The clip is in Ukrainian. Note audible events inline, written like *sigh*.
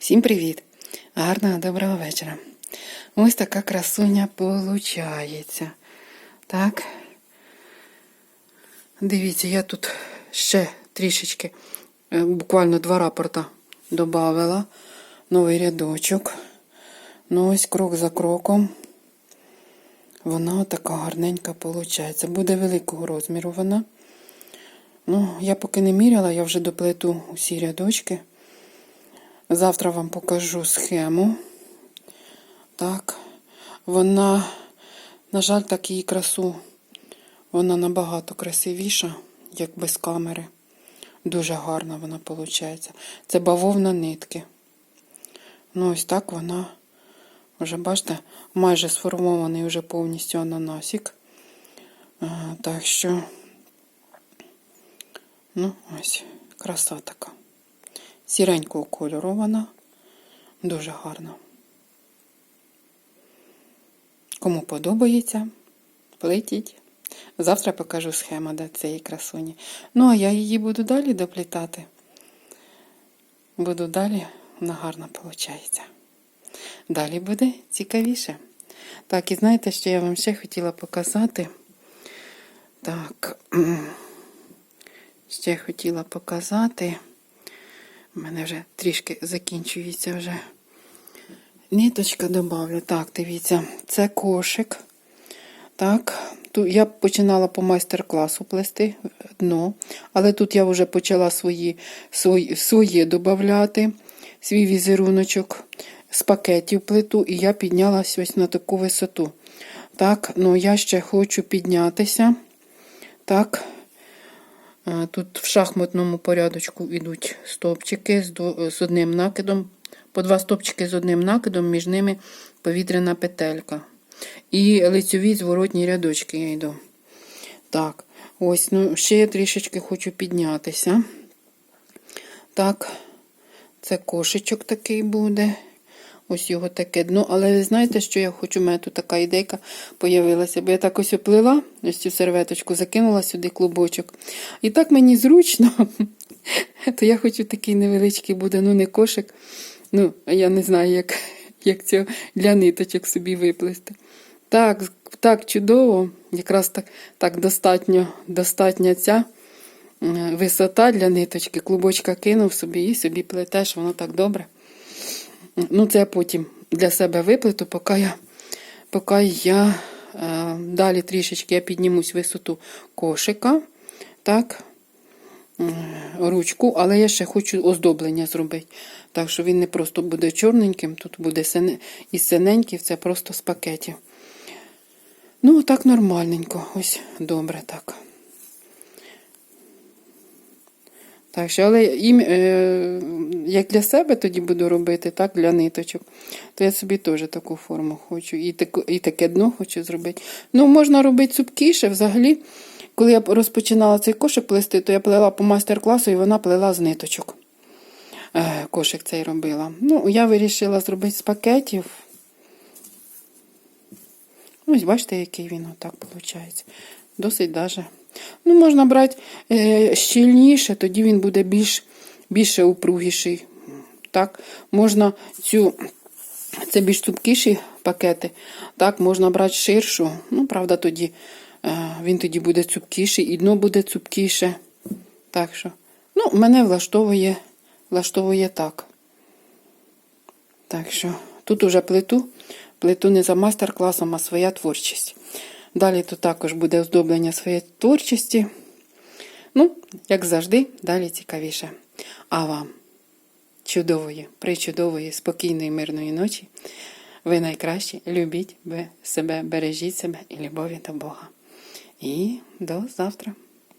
Всім привіт! Гарного доброго вечора. Ось така красуня получається. Так. Дивіться, я тут ще трішечки, е, буквально два рапорта додавила. Новий рядочок. Ну ось крок за кроком. Вона така гарненька виходить. Буде великого розміру вона. Ну, я поки не міряла, я вже доплету усі рядочки. Завтра вам покажу схему. Так, вона, на жаль, так її красу, вона набагато красивіша, як без камери. Дуже гарна вона виходить. Це бавовна нитки. Ну, ось так вона, вже бачите, майже сформований вже повністю ананасик. А, Так що, ну, ось, краса така. Сіренького кольору. Дуже гарна. Кому подобається, плетіть. Завтра покажу схему до цієї красуні. Ну, а я її буду далі доплітати. Буду далі, вона гарна виходить. Далі буде цікавіше. Так, і знаєте, що я вам ще хотіла показати? Так, *clears throat* ще хотіла показати. У мене вже трішки закінчується вже. Ниточка добавлю. Так, дивіться, це кошик. Так, тут я починала по майстер-класу плести дно, але тут я вже почала свої, свої, своє додати, свій візеруночок з пакетів плиту, і я піднялася ось на таку висоту. Так, ну я ще хочу піднятися. Так, Тут в шахматному порядочку йдуть стовпчики з, одним накидом, по два стовпчики з одним накидом, між ними повітряна петелька. І лицьові зворотні рядочки я йду. Так, ось, ну, ще я трішечки хочу піднятися. Так, це кошечок такий буде. Ось його таке дно. Але ви знаєте, що я хочу? У мене тут така ідейка появилася. Бо я так ось оплила, ось цю серветочку, закинула сюди клубочок. І так мені зручно, *laughs* то я хочу такий невеличкий буде, ну не кошик. Ну, я не знаю, як як цього для ниточок собі виплести. Так, так чудово, якраз так так достатньо, достатня ця висота для ниточки. Клубочка кинув собі і собі плетеш, воно так добре. Ну, це я потім для себе виплету, поки я поки я е, далі трішечки я піднімусь висоту кошика. Так, ручку, але я ще хочу оздоблення зробити. Так що він не просто буде чорненьким, тут буде сине, із синеньків, це просто з пакетів. Ну, так нормальненько, ось добре так. Так що, але е, як для себе тоді буду робити, так, для ниточок, то я собі теж таку форму хочу. І таку, і таке дно хочу зробити. Ну, можна робити цупкіше. Взагалі, коли я розпочинала цей кошик плести, то я плела по майстер-класу і вона плела з ниточок. Е, кошик цей робила. Ну, я вирішила зробити з пакетів. Ось, бачите, який він отак виходить. Досить даже. Ну, можна брати е, щільніше, тоді він буде більш, більше упругіший. Так, можна цю, це більш цупкіші пакети. Так, можна брати ширшу. Ну, правда, тоді е, він тоді буде цупкіший, і дно буде цупкіше. Так що, ну, мене влаштовує, влаштовує так. Так що, тут уже плиту, плиту не за майстер-класом, а своя творчість. Далі тут також буде оздоблення своєї творчості. Ну, як завжди, далі цікавіше. А вам чудової, причудової, спокійної, мирної ночі. Ви найкращі. Любіть себе, бережіть себе і любові до Бога. І до завтра.